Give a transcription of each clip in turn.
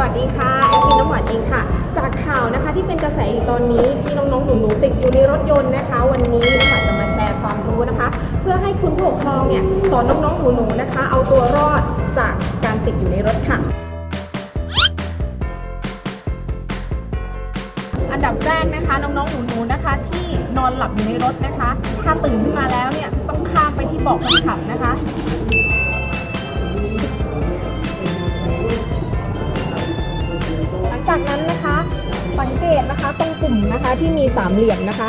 สวัสดีค่ะแอดมินน้ำหวานเองค่ะ จากข่าวนะคะที่เป็นกระแสอยู่ตอนนี้ที่น้องๆหนูๆติดอยู่ในรถยนต์นะคะ วันนี้น้ำหวานจะมาแชร์ความรู้นะคะ เพื่อให้คุณผู้ปกครองเนี่ยสอนน้องๆหนูๆนะคะ เอาตัวรอดจากการติดอยู่ในรถค่ะอันดับแรกนะคะน้องๆหนูๆนะคะ ที่นอนหลับอยู่ในรถนะคะ ถ้าตื่นขึ้นมาแล้วเนี่ยต้องข้ามไปที่เบาะคนขับนะคะ จากนั้นนะคะสังเกตนะคะตรงปุ่มนะคะที่มีสามเหลี่ยมนะคะ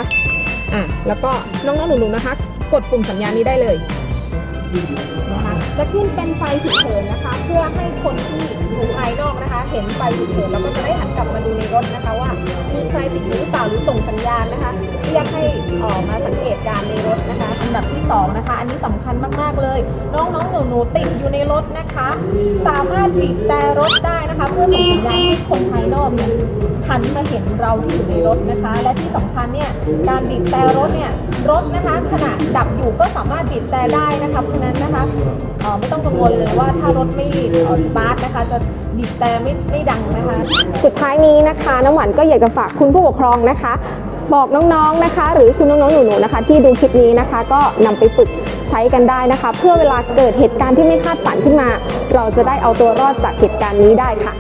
อะแล้วก็น้องๆหนูๆนะคะ กดปุ่มสัญญาณนี้ได้เลยนะคะจะขึ้นเป็นไฟฉุกเฉินนะคะ เพื่อให้คนที่อยู่ภายนอกนะคะ เห็นไฟฉุกเฉินแล้วก็จะได้หันกลับมาดูในรถนะคะ ว่ามีใครติดอยู่หรือเปล่าหรือส่งสัญญาณนะคะเรียกให้ออกมาสังเกตการณ์ในรถนะคะ ดับที่สองนะคะ อันนี้สำคัญมาก ๆ เลย น้องๆหนูๆติดอยู่ในรถนะคะ สามารถบีบแต่รถได้นะคะ เพื่อส่งสัญญาณให้คนภายนอกเนี่ยหันมาเห็นเราที่อยู่ในรถนะคะ และที่สำคัญเนี่ยการบีบแต่รถเนี่ยรถนะคะขณะดับอยู่ก็สามารถบีบแต่ได้นะคะเพราะฉะนั้นนะคะเออไม่ต้องกังวลเลยว่าถ้ารถไม่สตาร์ทนะคะ จะบีบแต่ไม่ไม่ดังนะคะ สุดท้ายนี้นะคะ น้ำหวานก็อยากจะฝากคุณผู้ปกครองนะคะ บอกน้องๆนะคะ หรือคุณน้องๆหนูๆนะคะ ที่ดูคลิปนี้นะคะ ก็นำไปฝึกใช้กันได้นะคะ เพื่อเวลาเกิดเหตุการณ์ที่ไม่คาดฝันขึ้นมา เราจะได้เอาตัวรอดจากเหตุการณ์นี้ได้ค่ะ